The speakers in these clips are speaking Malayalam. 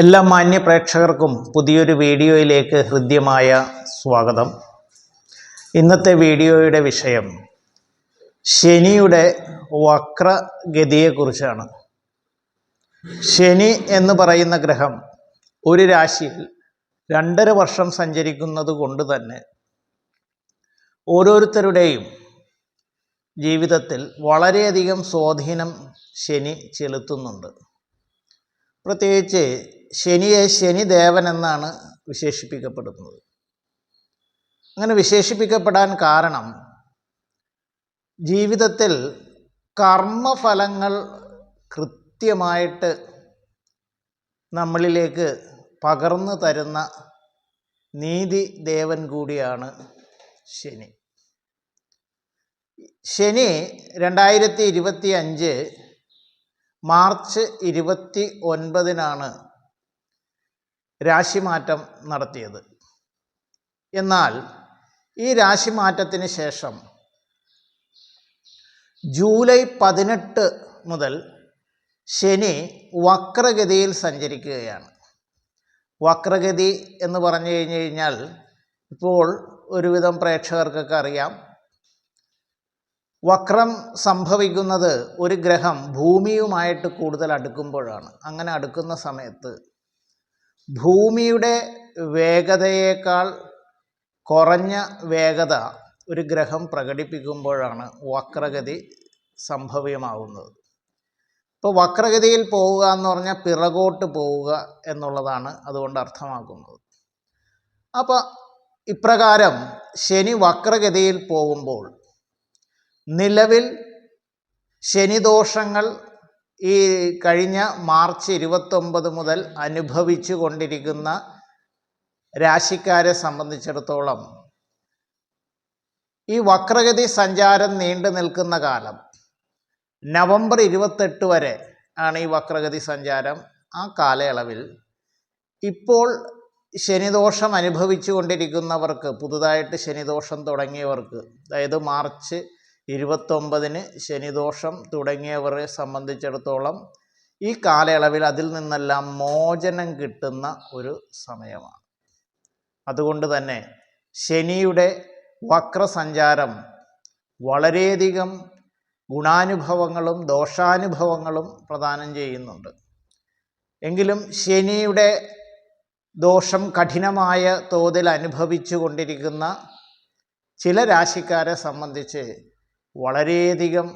എല്ലാ മാന്യ പ്രേക്ഷകർക്കും പുതിയൊരു വീഡിയോയിലേക്ക് ഹൃദ്യമായ സ്വാഗതം. ഇന്നത്തെ വീഡിയോയുടെ വിഷയം ശനിയുടെ വക്രഗതിയെക്കുറിച്ചാണ്. ശനി എന്ന് പറയുന്ന ഗ്രഹം ഒരു രാശിയിൽ രണ്ടര വർഷം സഞ്ചരിക്കുന്നത് കൊണ്ട് തന്നെ ഓരോരുത്തരുടെയും ജീവിതത്തിൽ വളരെയധികം സ്വാധീനം ശനി ചെലുത്തുന്നുണ്ട്. പ്രത്യേകിച്ച് ശനിയെ ശനിദേവൻ എന്നാണ് വിശേഷിപ്പിക്കപ്പെടുന്നത്. അങ്ങനെ വിശേഷിപ്പിക്കപ്പെടാൻ കാരണം ജീവിതത്തിൽ കർമ്മഫലങ്ങൾ കൃത്യമായിട്ട് നമ്മളിലേക്ക് പകർന്നു തരുന്ന നീതി ദേവൻ കൂടിയാണ് ശനി. ശനി രണ്ടായിരത്തി ഇരുപത്തി അഞ്ച് മാർച്ച് ഇരുപത്തി ഒൻപതിനാണ് രാശിമാറ്റം നടത്തിയത്. എന്നാൽ ഈ രാശിമാറ്റത്തിന് ശേഷം ജൂലൈ പതിനെട്ട് മുതൽ ശനി വക്രഗതിയിൽ സഞ്ചരിക്കുകയാണ്. വക്രഗതി എന്ന് പറഞ്ഞു കഴിഞ്ഞു കഴിഞ്ഞാൽ ഇപ്പോൾ ഒരുവിധം പ്രേക്ഷകർക്കൊക്കെ അറിയാം. വക്രം സംഭവിക്കുന്നത് ഒരു ഗ്രഹം ഭൂമിയുമായിട്ട് കൂടുതൽ അടുക്കുമ്പോഴാണ്. അങ്ങനെ അടുക്കുന്ന സമയത്ത് ഭൂമിയുടെ വേഗതയേക്കാൾ കുറഞ്ഞ വേഗത ഒരു ഗ്രഹം പ്രകടിപ്പിക്കുമ്പോഴാണ് വക്രഗതി സംഭവ്യമാവുന്നത്. ഇപ്പോൾ വക്രഗതിയിൽ പോവുക എന്ന് പറഞ്ഞാൽ പിറകോട്ട് പോവുക എന്നുള്ളതാണ് അതുകൊണ്ട് അർത്ഥമാക്കുന്നത്. അപ്പോൾ ഇപ്രകാരം ശനി വക്രഗതിയിൽ പോകുമ്പോൾ നിലവിൽ ശനിദോഷങ്ങൾ ഈ കഴിഞ്ഞ മാർച്ച് ഇരുപത്തൊമ്പത് മുതൽ അനുഭവിച്ചു കൊണ്ടിരിക്കുന്ന രാശിക്കാരെ സംബന്ധിച്ചിടത്തോളം ഈ വക്രഗതി സഞ്ചാരം നീണ്ടു നിൽക്കുന്ന കാലം നവംബർ ഇരുപത്തെട്ട് വരെ ആണ് ഈ വക്രഗതി സഞ്ചാരം ആ കാലയളവിൽ. ഇപ്പോൾ ശനിദോഷം അനുഭവിച്ചു കൊണ്ടിരിക്കുന്നവർക്ക് പുതുതായിട്ട് ശനിദോഷം തുടങ്ങിയവർക്ക് അതായത് മാർച്ച് ഇരുപത്തൊമ്പതിന് ശനിദോഷം തുടങ്ങിയവരെ സംബന്ധിച്ചിടത്തോളം ഈ കാലയളവിൽ അതിൽ നിന്നെല്ലാം മോചനം കിട്ടുന്ന ഒരു സമയമാണ്. അതുകൊണ്ട് തന്നെ ശനിയുടെ വക്രസഞ്ചാരം വളരെയധികം ഗുണാനുഭവങ്ങളും ദോഷാനുഭവങ്ങളും പ്രദാനം ചെയ്യുന്നുണ്ട്. എങ്കിലും ശനിയുടെ ദോഷം കഠിനമായ തോതിൽ അനുഭവിച്ചു കൊണ്ടിരിക്കുന്ന ചില രാശിക്കാരെ സംബന്ധിച്ച് വളരെയധികം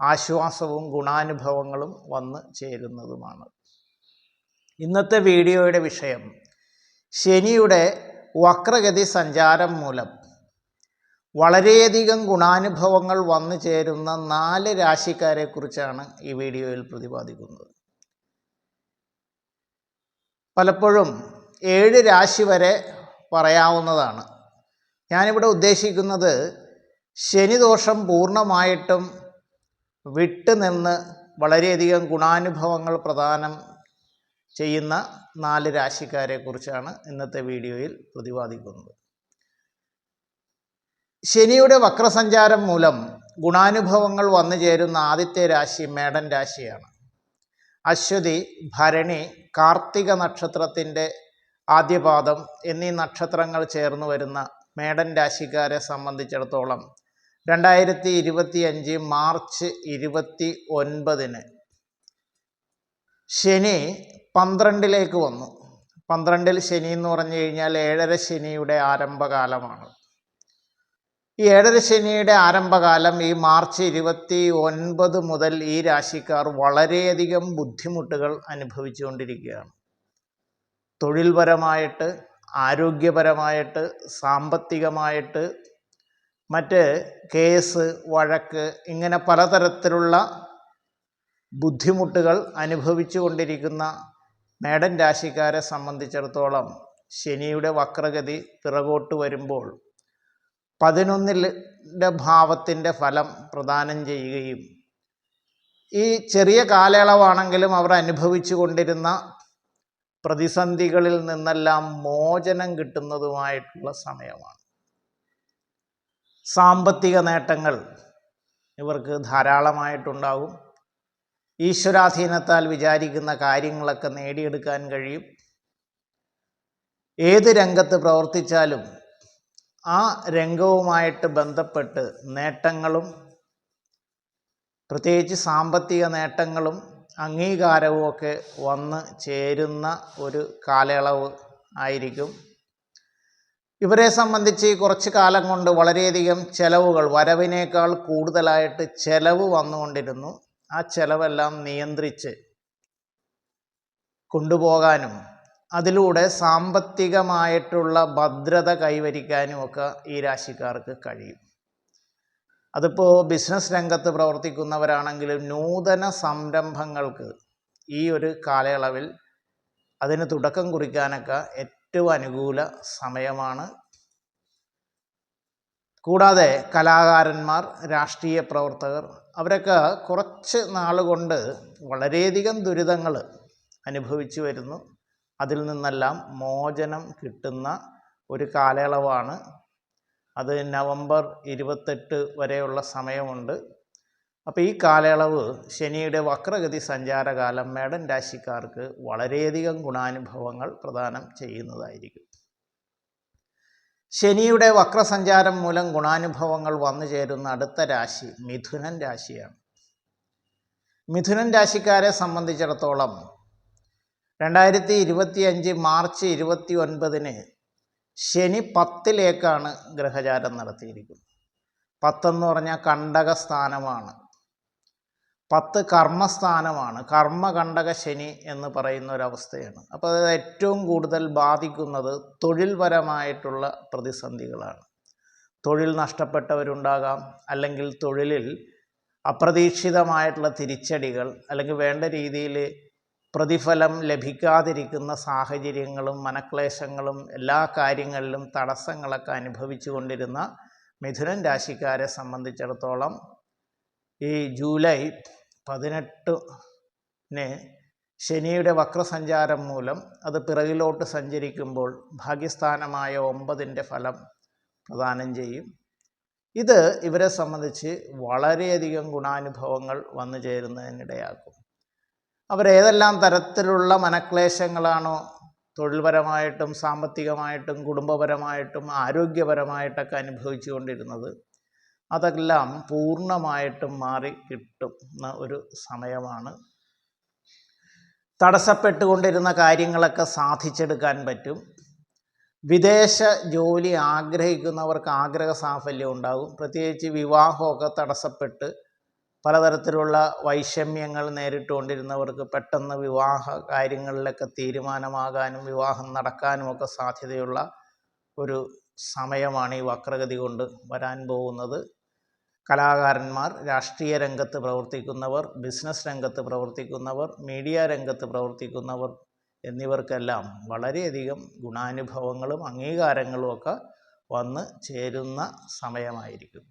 ആശ്വാസവും ഗുണാനുഭവങ്ങളും വന്ന് ചേരുന്നതുമാണ്. ഇന്നത്തെ വീഡിയോയുടെ വിഷയം ശനിയുടെ വക്രഗതി സഞ്ചാരം മൂലം വളരെയധികം ഗുണാനുഭവങ്ങൾ വന്നു ചേരുന്ന നാല് രാശിക്കാരെക്കുറിച്ചാണ് ഈ വീഡിയോയിൽ പ്രതിപാദിക്കുന്നത്. പലപ്പോഴും ഏഴ് രാശി വരെ പറയാവുന്നതാണ്. ഞാനിവിടെ ഉദ്ദേശിക്കുന്നത് ശനിദോഷം പൂർണമായിട്ടും വിട്ടുനിന്ന് വളരെയധികം ഗുണാനുഭവങ്ങൾ പ്രദാനം ചെയ്യുന്ന നാല് രാശിക്കാരെക്കുറിച്ചാണ് ഇന്നത്തെ വീഡിയോയിൽ പ്രതിപാദിക്കുന്നത്. ശനിയുടെ വക്രസഞ്ചാരം മൂലം ഗുണാനുഭവങ്ങൾ വന്നു ചേരുന്ന ആദ്യത്തെ രാശി മേടൻ രാശിയാണ്. അശ്വതി ഭരണി കാർത്തിക നക്ഷത്രത്തിന്റെ ആദ്യപാദം എന്നീ നക്ഷത്രങ്ങൾ ചേർന്ന് വരുന്ന മേടൻ രാശിക്കാരെ സംബന്ധിച്ചിടത്തോളം രണ്ടായിരത്തി ഇരുപത്തി അഞ്ച് മാർച്ച് ഇരുപത്തി ഒൻപതിന് ശനി പന്ത്രണ്ടിലേക്ക് വന്നു. പന്ത്രണ്ടിൽ ശനി എന്ന് പറഞ്ഞു കഴിഞ്ഞാൽ ഏഴര ശനിയുടെ ആരംഭകാലമാണ്. ഈ ഏഴര ശനിയുടെ ആരംഭകാലം ഈ മാർച്ച് ഇരുപത്തി ഒൻപത് മുതൽ ഈ രാശിക്കാർ വളരെയധികം ബുദ്ധിമുട്ടുകൾ അനുഭവിച്ചുകൊണ്ടിരിക്കുകയാണ്. തൊഴിൽപരമായിട്ട് ആരോഗ്യപരമായിട്ട് സാമ്പത്തികമായിട്ട് മറ്റ് കേസ് വഴക്ക് ഇങ്ങനെ പലതരത്തിലുള്ള ബുദ്ധിമുട്ടുകൾ അനുഭവിച്ചു കൊണ്ടിരിക്കുന്ന മേടൻ രാശിക്കാരെ സംബന്ധിച്ചിടത്തോളം ശനിയുടെ വക്രഗതി പിറകോട്ട് വരുമ്പോൾ പതിനൊന്നിന്റെ ഭാവത്തിന്റെ ഫലം പ്രദാനം ചെയ്യുകയും ഈ ചെറിയ കാലയളവാണെങ്കിലും അവർ അനുഭവിച്ചു കൊണ്ടിരുന്ന പ്രതിസന്ധികളിൽ നിന്നെല്ലാം മോചനം കിട്ടുന്നതുമായിട്ടുള്ള സമയമാണ്. സാമ്പത്തിക നേട്ടങ്ങൾ ഇവർക്ക് ധാരാളമായിട്ടുണ്ടാകും. ഈശ്വരാധീനത്താൽ വിചാരിക്കുന്ന കാര്യങ്ങളൊക്കെ നേടിയെടുക്കാൻ കഴിയും. ഏത് രംഗത്ത് പ്രവർത്തിച്ചാലും ആ രംഗവുമായിട്ട് ബന്ധപ്പെട്ട് നേട്ടങ്ങളും പ്രത്യേകിച്ച് സാമ്പത്തിക നേട്ടങ്ങളും അംഗീകാരവും ഒക്കെ വന്ന് ചേരുന്ന ഒരു കാലയളവ് ആയിരിക്കും. ഇവരെ സംബന്ധിച്ച് കുറച്ച് കാലം കൊണ്ട് വളരെയധികം ചെലവുകൾ വരവിനേക്കാൾ കൂടുതലായിട്ട് ചെലവ് വന്നുകൊണ്ടിരുന്നു. ആ ചെലവെല്ലാം നിയന്ത്രിച്ച് കൊണ്ടുപോകാനും അതിലൂടെ സാമ്പത്തികമായിട്ടുള്ള ഭദ്രത കൈവരിക്കാനും ഒക്കെ ഈ രാശിക്കാർക്ക് കഴിയും. അതിപ്പോൾ ബിസിനസ് രംഗത്ത് പ്രവർത്തിക്കുന്നവരാണെങ്കിലും നൂതന സംരംഭങ്ങൾക്ക് ഈ ഒരു കാലയളവിൽ അതിന് തുടക്കം കുറിക്കാനൊക്കെ ഏറ്റവും അനുകൂല സമയമാണ്. കൂടാതെ കലാകാരന്മാർ രാഷ്ട്രീയ പ്രവർത്തകർ അവരൊക്കെ കുറച്ച് നാളുകൊണ്ട് വളരെയധികം ദുരിതങ്ങൾ അനുഭവിച്ചു വരുന്നു. അതിൽ നിന്നെല്ലാം മോചനം കിട്ടുന്ന ഒരു കാലയളവാണ്. അത് നവംബർ ഇരുപത്തെട്ട് വരെയുള്ള സമയമുണ്ട്. അപ്പോൾ ഈ കാലയളവ് ശനിയുടെ വക്രഗതി സഞ്ചാരകാലം മേടൻ രാശിക്കാർക്ക് വളരെയധികം ഗുണാനുഭവങ്ങൾ പ്രദാനം ചെയ്യുന്നതായിരിക്കും. ശനിയുടെ വക്രസഞ്ചാരം മൂലം ഗുണാനുഭവങ്ങൾ വന്നു ചേരുന്ന അടുത്ത രാശി മിഥുനൻ രാശിയാണ്. മിഥുനൻ രാശിക്കാരെ സംബന്ധിച്ചിടത്തോളം രണ്ടായിരത്തി ഇരുപത്തി അഞ്ച് മാർച്ച് ഇരുപത്തി ഒൻപതിന് ശനി പത്തിലേക്കാണ് ഗ്രഹചാരം നടത്തിയിരിക്കുന്നത്. പത്തെന്ന് പറഞ്ഞാൽ കണ്ടക സ്ഥാനമാണ് പത്ത് കർമ്മസ്ഥാനമാണ്. കർമ്മകണ്ടക ശനി എന്ന് പറയുന്ന ഒരവസ്ഥയാണ് അപ്പോൾ അത് ഏറ്റവും കൂടുതൽ ബാധിക്കുന്നത് തൊഴിൽപരമായിട്ടുള്ള പ്രതിസന്ധികളാണ്. തൊഴിൽ നഷ്ടപ്പെട്ടവരുണ്ടാകാം. അല്ലെങ്കിൽ തൊഴിലിൽ അപ്രതീക്ഷിതമായിട്ടുള്ള തിരിച്ചടികൾ അല്ലെങ്കിൽ വേണ്ട രീതിയിൽ പ്രതിഫലം ലഭിക്കാതിരിക്കുന്ന സാഹചര്യങ്ങളും മനക്ലേശങ്ങളും എല്ലാ കാര്യങ്ങളിലും തടസ്സങ്ങളൊക്കെ അനുഭവിച്ചു കൊണ്ടിരുന്ന മിഥുനൻ രാശിക്കാരെ സംബന്ധിച്ചിടത്തോളം ഈ ജൂലൈ പതിനെട്ടിന് ശനിയുടെ വക്രസഞ്ചാരം മൂലം അത് പിറകിലോട്ട് സഞ്ചരിക്കുമ്പോൾ ഭാഗ്യസ്ഥാനമായ ഒമ്പതിന്റെ ഫലം പ്രദാനം ചെയ്യും. ഇത് ഇവരെ സംബന്ധിച്ച് വളരെയധികം ഗുണാനുഭവങ്ങൾ വന്നു ചേരുന്നതിനിടയാക്കും. അവരേതെല്ലാം തരത്തിലുള്ള മനക്ലേശങ്ങളാണോ തൊഴിൽപരമായിട്ടും സാമ്പത്തികമായിട്ടും കുടുംബപരമായിട്ടും ആരോഗ്യപരമായിട്ടൊക്കെ അനുഭവിച്ചു കൊണ്ടിരുന്നത് അതെല്ലാം പൂർണമായിട്ടും മാറി കിട്ടുന്ന ഒരു സമയമാണ്. തടസ്സപ്പെട്ടുകൊണ്ടിരുന്ന കാര്യങ്ങളൊക്കെ സാധിച്ചെടുക്കാൻ പറ്റും. വിദേശ ജോലി ആഗ്രഹിക്കുന്നവർക്ക് ആഗ്രഹ സാഫല്യം ഉണ്ടാകും. പ്രത്യേകിച്ച് വിവാഹമൊക്കെ തടസ്സപ്പെട്ട് പലതരത്തിലുള്ള വൈഷമ്യങ്ങൾ നേരിട്ടുകൊണ്ടിരുന്നവർക്ക് പെട്ടെന്ന് വിവാഹ കാര്യങ്ങളിലൊക്കെ തീരുമാനമാകാനും വിവാഹം നടക്കാനും ഒക്കെ സാധ്യതയുള്ള ഒരു സമയമാണ് ഈ വക്രഗതി കൊണ്ട് വരാൻ പോകുന്നത്. കലാകാരന്മാർ രാഷ്ട്രീയ രംഗത്ത് പ്രവർത്തിക്കുന്നവർ ബിസിനസ് രംഗത്ത് പ്രവർത്തിക്കുന്നവർ മീഡിയ രംഗത്ത് പ്രവർത്തിക്കുന്നവർ എന്നിവർക്കെല്ലാം വളരെയധികം ഗുണാനുഭവങ്ങളും അംഗീകാരങ്ങളും ഒക്കെ വന്ന് ചേരുന്ന സമയമായിരിക്കും.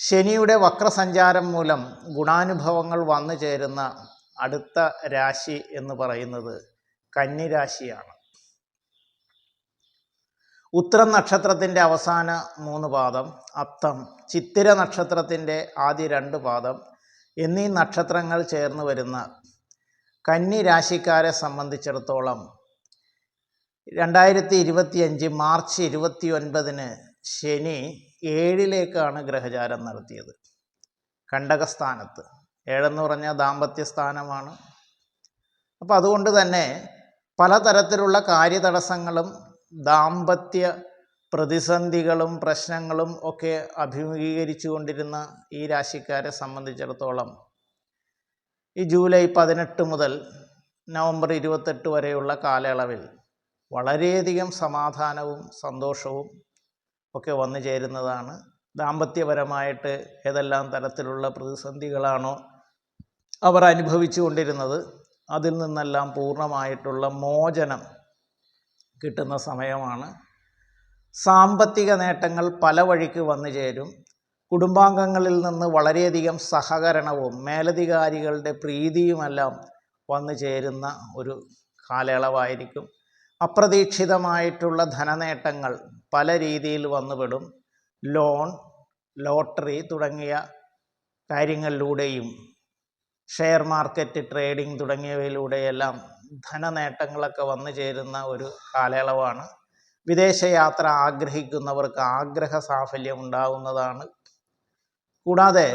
ശനിയുടെ വക്രസഞ്ചാരം മൂലം ഗുണാനുഭവങ്ങൾ വന്നു ചേരുന്ന അടുത്ത രാശി എന്ന് പറയുന്നത് കന്നിരാശിയാണ് ഉത്തരം നക്ഷത്രത്തിന്റെ അവസാന മൂന്ന് പാദം അത്തം ചിത്തിര നക്ഷത്രത്തിന്റെ ആദ്യ രണ്ട് പാദം എന്നീ നക്ഷത്രങ്ങൾ ചേർന്ന് വരുന്ന കന്നി രാശിക്കാരെ സംബന്ധിച്ചിടത്തോളം രണ്ടായിരത്തി ഇരുപത്തിയഞ്ച് മാർച്ച് ഇരുപത്തി ഒൻപതിന് ശനി ഏഴിലേക്കാണ് ഗ്രഹചാരം നടത്തിയത്. കണ്ടകസ്ഥാനത്ത്. ഏഴെന്ന് പറഞ്ഞാൽ ദാമ്പത്യ സ്ഥാനമാണ് അപ്പോൾ അതുകൊണ്ട് തന്നെ പലതരത്തിലുള്ള കാര്യതടസ്സങ്ങളും ദാമ്പത്യ പ്രതിസന്ധികളും പ്രശ്നങ്ങളും ഒക്കെ അഭിമുഖീകരിച്ചു കൊണ്ടിരുന്ന ഈ രാശിക്കാരെ സംബന്ധിച്ചിടത്തോളം ഈ ജൂലൈ പതിനെട്ട് മുതൽ നവംബർ ഇരുപത്തെട്ട് വരെയുള്ള കാലയളവിൽ വളരെയധികം സമാധാനവും സന്തോഷവും ഒക്കെ വന്നു ചേരുന്നതാണ്. ദാമ്പത്യപരമായിട്ട് ഏതെല്ലാം തരത്തിലുള്ള പ്രതിസന്ധികളാണോ അവർ അനുഭവിച്ചു കൊണ്ടിരുന്നത് അതിൽ നിന്നെല്ലാം പൂർണമായിട്ടുള്ള മോചനം കിട്ടുന്ന സമയമാണ്. സാമ്പത്തിക നേട്ടങ്ങൾ പല വഴിക്ക് വന്നു ചേരും. കുടുംബാംഗങ്ങളിൽ നിന്ന് വളരെയധികം സഹകരണവും മേലധികാരികളുടെ പ്രീതിയുമെല്ലാം വന്നു ചേരുന്ന ഒരു കാലയളവായിരിക്കും. അപ്രതീക്ഷിതമായിട്ടുള്ള ധനനേട്ടങ്ങൾ പല രീതിയിൽ വന്നുപെടും. ലോൺ ലോട്ടറി തുടങ്ങിയ കാര്യങ്ങളിലൂടെയും ഷെയർ മാർക്കറ്റ് ട്രേഡിംഗ് തുടങ്ങിയവയിലൂടെയെല്ലാം ധനനേട്ടങ്ങളൊക്കെ വന്നു ചേരുന്ന ഒരു കാലയളവാണ്. വിദേശയാത്ര ആഗ്രഹിക്കുന്നവർക്ക് ആഗ്രഹ സാഫല്യം ഉണ്ടാകുന്നതാണ് കൂടാതെ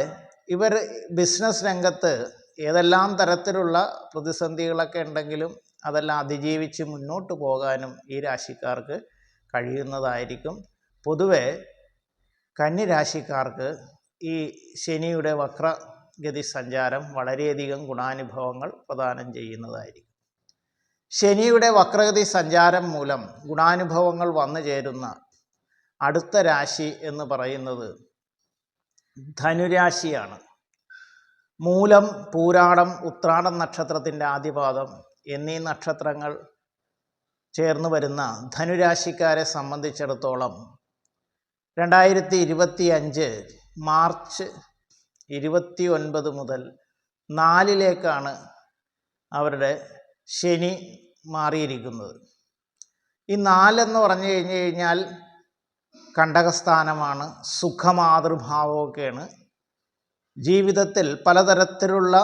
ഇവർ ബിസിനസ് രംഗത്ത് ഏതെല്ലാം തരത്തിലുള്ള പ്രതിസന്ധികളൊക്കെ ഉണ്ടെങ്കിലും അതെല്ലാം അതിജീവിച്ച് മുന്നോട്ട് പോകാനും ഈ രാശിക്കാർക്ക് കഴിയുന്നതായിരിക്കും. പൊതുവെ കന്നിരാശിക്കാർക്ക് ഈ ശനിയുടെ വക്രഗതി സഞ്ചാരം വളരെയധികം ഗുണാനുഭവങ്ങൾ പ്രദാനം ചെയ്യുന്നതായിരിക്കും. ശനിയുടെ വക്രഗതി സഞ്ചാരം മൂലം ഗുണാനുഭവങ്ങൾ വന്നു ചേരുന്ന അടുത്ത രാശി എന്ന് പറയുന്നത് ധനുരാശിയാണ്. മൂലം പൂരാടം ഉത്രാടം നക്ഷത്രത്തിന്റെ ആദ്യപാദം എന്നീ നക്ഷത്രങ്ങൾ ചേർന്ന് വരുന്ന ധനുരാശിക്കാരെ സംബന്ധിച്ചിടത്തോളം രണ്ടായിരത്തി ഇരുപത്തി അഞ്ച് മാർച്ച് ഇരുപത്തി ഒൻപത് മുതൽ നാലിലേക്കാണ് അവരുടെ ശനി മാറിയിരിക്കുന്നത്. ഈ നാലെന്ന് പറഞ്ഞു കഴിഞ്ഞു കഴിഞ്ഞാൽ കണ്ടകസ്ഥാനമാണ് സുഖമാതൃഭാവമൊക്കെയാണ്. ജീവിതത്തിൽ പലതരത്തിലുള്ള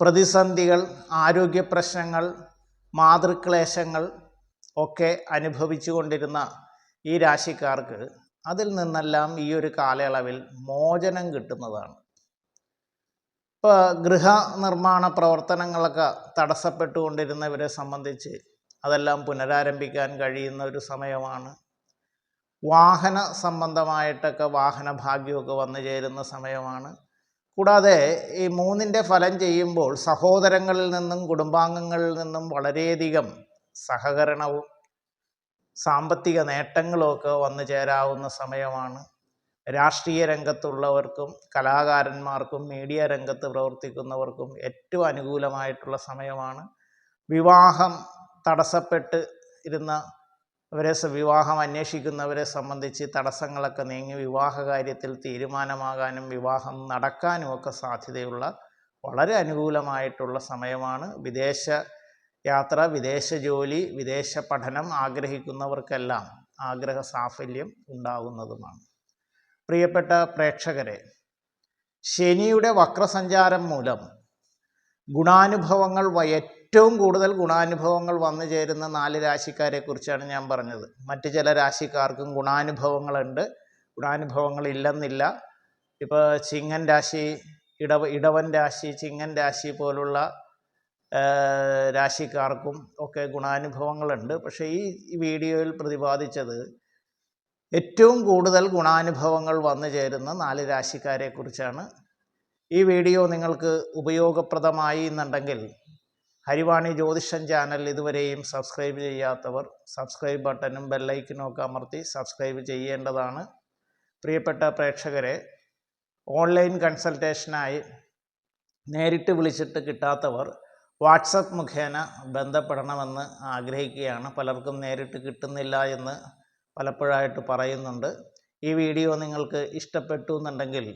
പ്രതിസന്ധികൾ ആരോഗ്യ പ്രശ്നങ്ങൾ മാതൃക്ലേശങ്ങൾ ഒക്കെ അനുഭവിച്ചു കൊണ്ടിരുന്ന ഈ രാശിക്കാർക്ക് അതിൽ നിന്നെല്ലാം ഈ ഒരു കാലയളവിൽ മോചനം കിട്ടുന്നതാണ്. ഇപ്പോൾ ഗൃഹ നിർമ്മാണ പ്രവർത്തനങ്ങളൊക്കെ തടസ്സപ്പെട്ടുകൊണ്ടിരുന്നവരെ സംബന്ധിച്ച് അതെല്ലാം പുനരാരംഭിക്കാൻ കഴിയുന്ന ഒരു സമയമാണ്. വാഹന സംബന്ധമായിട്ടൊക്കെ വാഹന ഭാഗ്യമൊക്കെ വന്നു ചേരുന്ന സമയമാണ്. കൂടാതെ ഈ മൂന്നിന്റെ ഫലം ചെയ്യുമ്പോൾ സഹോദരങ്ങളിൽ നിന്നും കുടുംബാംഗങ്ങളിൽ നിന്നും വളരെയധികം സഹകരണവും സാമ്പത്തിക നേട്ടങ്ങളുമൊക്കെ വന്നു ചേരാവുന്ന സമയമാണ്. രാഷ്ട്രീയ രംഗത്തുള്ളവർക്കും കലാകാരന്മാർക്കും മീഡിയ രംഗത്ത് പ്രവർത്തിക്കുന്നവർക്കും ഏറ്റവും അനുകൂലമായിട്ടുള്ള സമയമാണ്. വിവാഹം തടസ്സപ്പെട്ട് ഇരുന്ന അവരെ വിവാഹം അന്വേഷിക്കുന്നവരെ സംബന്ധിച്ച് തടസ്സങ്ങളൊക്കെ നീങ്ങി വിവാഹ കാര്യത്തിൽ തീരുമാനമാകാനും വിവാഹം നടക്കാനും ഒക്കെ സാധ്യതയുള്ള വളരെ അനുകൂലമായിട്ടുള്ള സമയമാണ്. വിദേശ യാത്ര വിദേശ ജോലി വിദേശ പഠനം ആഗ്രഹിക്കുന്നവർക്കെല്ലാം ആഗ്രഹ സാഫല്യം ഉണ്ടാകുന്നതുമാണ്. പ്രിയപ്പെട്ട പ്രേക്ഷകരെ ശനിയുടെ വക്രസഞ്ചാരം മൂലം ഗുണാനുഭവങ്ങൾ ഏറ്റവും കൂടുതൽ ഗുണാനുഭവങ്ങൾ വന്നു ചേരുന്ന നാല് രാശിക്കാരെ കുറിച്ചാണ് ഞാൻ പറഞ്ഞത്. മറ്റു ചില രാശിക്കാർക്കും ഗുണാനുഭവങ്ങളുണ്ട്. ഗുണാനുഭവങ്ങൾ ഇല്ലെന്നില്ല ഇപ്പോൾ ചിങ്ങൻ രാശി ഇടവ ഇടവൻ രാശി ചിങ്ങൻ രാശി പോലുള്ള രാശിക്കാർക്കും ഒക്കെ ഗുണാനുഭവങ്ങളുണ്ട്. പക്ഷേ ഈ വീഡിയോയിൽ പ്രതിപാദിച്ചത് ഏറ്റവും കൂടുതൽ ഗുണാനുഭവങ്ങൾ വന്നു ചേരുന്ന നാല് രാശിക്കാരെ കുറിച്ചാണ് ഈ വീഡിയോ നിങ്ങൾക്ക് ഉപയോഗപ്രദമായി എന്നുണ്ടെങ്കിൽ ഹരിവാണി ജ്യോതിഷൻ ചാനൽ ഇതുവരെയും സബ്സ്ക്രൈബ് ചെയ്യാത്തവർ സബ്സ്ക്രൈബ് ബട്ടനും ബെല്ലൈക്കനും ഒക്കെ അമർത്തി സബ്സ്ക്രൈബ് ചെയ്യേണ്ടതാണ്. പ്രിയപ്പെട്ട പ്രേക്ഷകരെ ഓൺലൈൻ കൺസൾട്ടേഷനായി നേരിട്ട് വിളിച്ചിട്ട് കിട്ടാത്തവർ വാട്സപ്പ് മുഖേന ബന്ധപ്പെടണമെന്ന് ആഗ്രഹിക്കുകയാണ്. പലർക്കും നേരിട്ട് കിട്ടുന്നില്ല എന്ന് പലപ്പോഴായിട്ട് പറയുന്നുണ്ട്. ഈ വീഡിയോ നിങ്ങൾക്ക് ഇഷ്ടപ്പെട്ടു എന്നുണ്ടെങ്കിൽ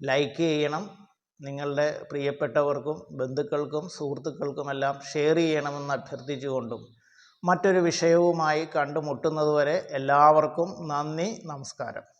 ലൈക്ക് ചെയ്യണം. നിങ്ങളുടെ പ്രിയപ്പെട്ടവർക്കും ബന്ധുക്കൾക്കും സുഹൃത്തുക്കൾക്കുമെല്ലാം ഷെയർ ചെയ്യണമെന്ന് അഭ്യർത്ഥിച്ചുകൊണ്ടും മറ്റൊരു വിഷയവുമായി കണ്ടുമുട്ടുന്നതുവരെ എല്ലാവർക്കും നന്ദി നമസ്കാരം.